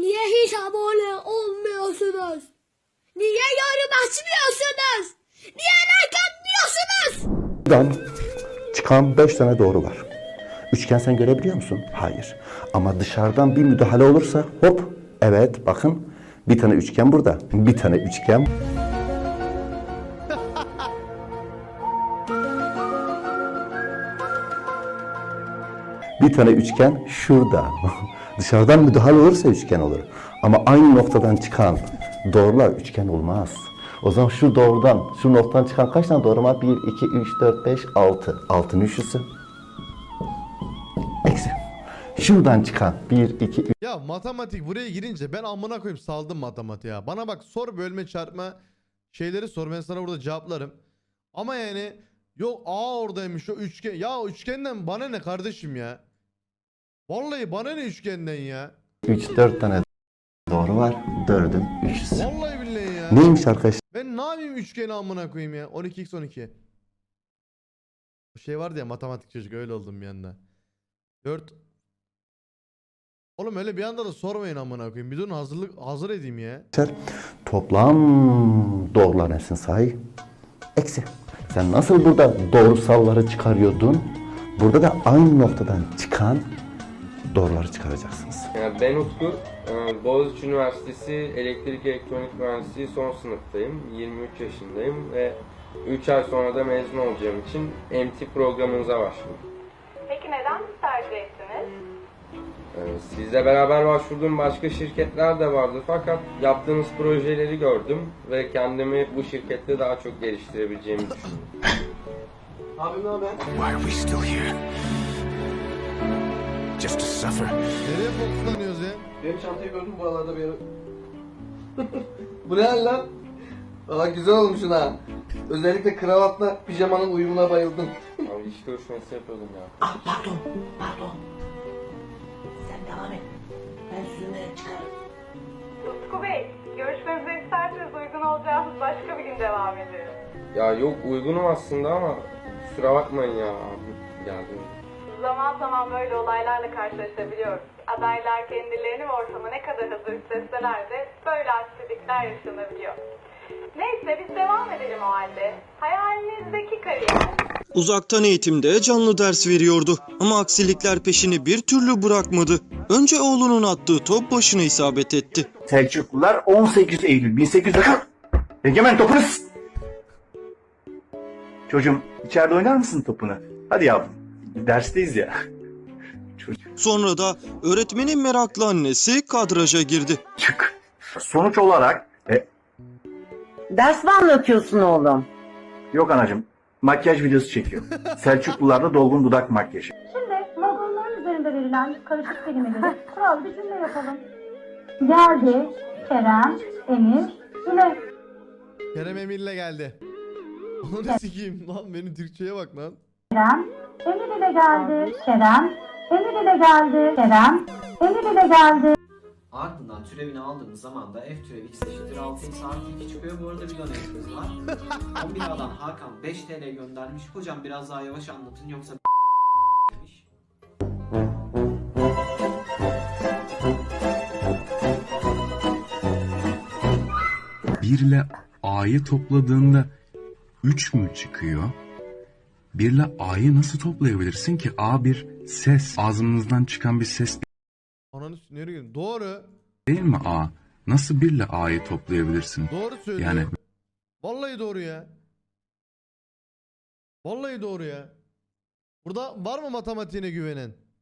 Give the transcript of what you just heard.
Niye hiç abone olmuyorsunuz? Niye yorum açmıyorsunuz? Niye like atmıyorsunuz? Buradan çıkan 5 tane doğru var. Üçgen sen görebiliyor musun? Hayır. Ama dışarıdan bir müdahale olursa hop evet bakın bir tane üçgen burada. Bir tane üçgen Bir tane üçgen şurada. Dışarıdan müdahale olursa üçgen olur. Ama aynı noktadan çıkan doğrular üçgen olmaz. O zaman şu doğrudan, şu noktadan çıkan kaç tane doğru var? 1, 2, 3, 4, 5, 6. Altının üçlüsü. Eksi. Şuradan çıkan 1, 2, 3, Ya matematik buraya girince ben amına koyayım saldım matematiğe. Bana bak sor bölme çarpma şeyleri sor ben sana burada cevaplarım. Ama yani yok A oradaymış o üçgen. Ya üçgenden bana ne kardeşim ya? Vallahi bana ne üçgenden ya? 3, 4 tane doğru var. Dördün üçlüsü. Vallahi billahi ya. Neymiş arkadaşlar? Ben ne yapayım üçgeni amına koyayım ya? 12x 12. O şey vardı ya matematik çocuk öyle oldum bir anda. 4 Oğlum öyle bir anda da sormayın amına koyayım. Bir durun hazırlık hazır edeyim ya. Toplam doğrular nesin say? Eksi. Sen nasıl burada doğrusalları çıkarıyordun? Burada da aynı noktadan çıkan doğruları çıkaracaksınız. Yani ben Utku, e, Boğaziçi Üniversitesi Elektrik Elektronik Mühendisliği son sınıftayım. 23 yaşındayım ve 3 ay sonra da mezun olacağım için MT programınıza başvurdum. Peki neden tercih ettiniz? E, Sizle beraber başvurduğum başka şirketler de vardı fakat yaptığınız projeleri gördüm ve kendimi bu şirkette daha çok geliştirebileceğimi düşündüm. Why are we still here? Just to suffer? Nereye fokuslanıyoruz ya? Benim çantayı gördüm buralarda bir yere. Bu ne hal lan? Valla güzel olmuşsun ha. Özellikle kravatla pijamanın uyumuna bayıldım. Abi iş görüşmesi yapıyordum ya. Ah pardon, pardon. Sen devam et. Ben süzümleri çıkarım. Utku Bey, görüşmemize isterseniz uygun olacağımız başka bir gün devam ederiz. Ya yok uygunum aslında ama kusura bakmayın ya abi geldim. Zaman zaman böyle olaylarla karşılaşabiliyoruz. Adaylar kendilerini ve ortama ne kadar hazır hissetseler de böyle aksilikler yaşanabiliyor. Neyse biz devam edelim o halde. Hayalinizdeki kariyer. Uzaktan eğitimde canlı ders veriyordu ama aksilikler peşini bir türlü bırakmadı. Önce oğlunun attığı top başına isabet etti. Selçuklular 18 Eylül 1800 Egemen topunu s- Çocuğum içeride oynar mısın topunu? Hadi yavrum. Dersteyiz ya. Sonra da öğretmenin meraklı annesi kadraja girdi. çık. Sonuç olarak e, Ders mi anlatıyorsun oğlum? yok anacığım makyaj videosu çekiyor. Selçuklularda dolgun dudak makyajı. Şimdi logonların üzerinde verilen karışık kelimeleri sıralı bir cümle yapalım. Geldi, Kerem, Emir, Yine. Kerem Emir'le geldi. Onu da sikeyim lan benim Türkçe'ye bak lan. Kerem, Emir ile geldi, Kerem, Emir ile geldi, Kerem, Emir ile geldi. Ardından türevini aldığımız zaman da f türevi x eşittir 6x artı 2 çıkıyor. Bu arada bir donetimiz var. 11 A'dan Hakan 5 TL göndermiş. Hocam biraz daha yavaş anlatın yoksa demiş. Bir ile A'yı topladığında 3 mü çıkıyor? 1 ile A'yı nasıl toplayabilirsin ki? A bir ses. Ağzımızdan çıkan bir ses Ananı s- nereye gidiyorsun? Doğru. değil mi A? Nasıl 1 ile A'yı toplayabilirsin? Doğru söylüyor. Yani Vallahi doğru ya. Vallahi doğru ya. Burada var mı matematiğine güvenen?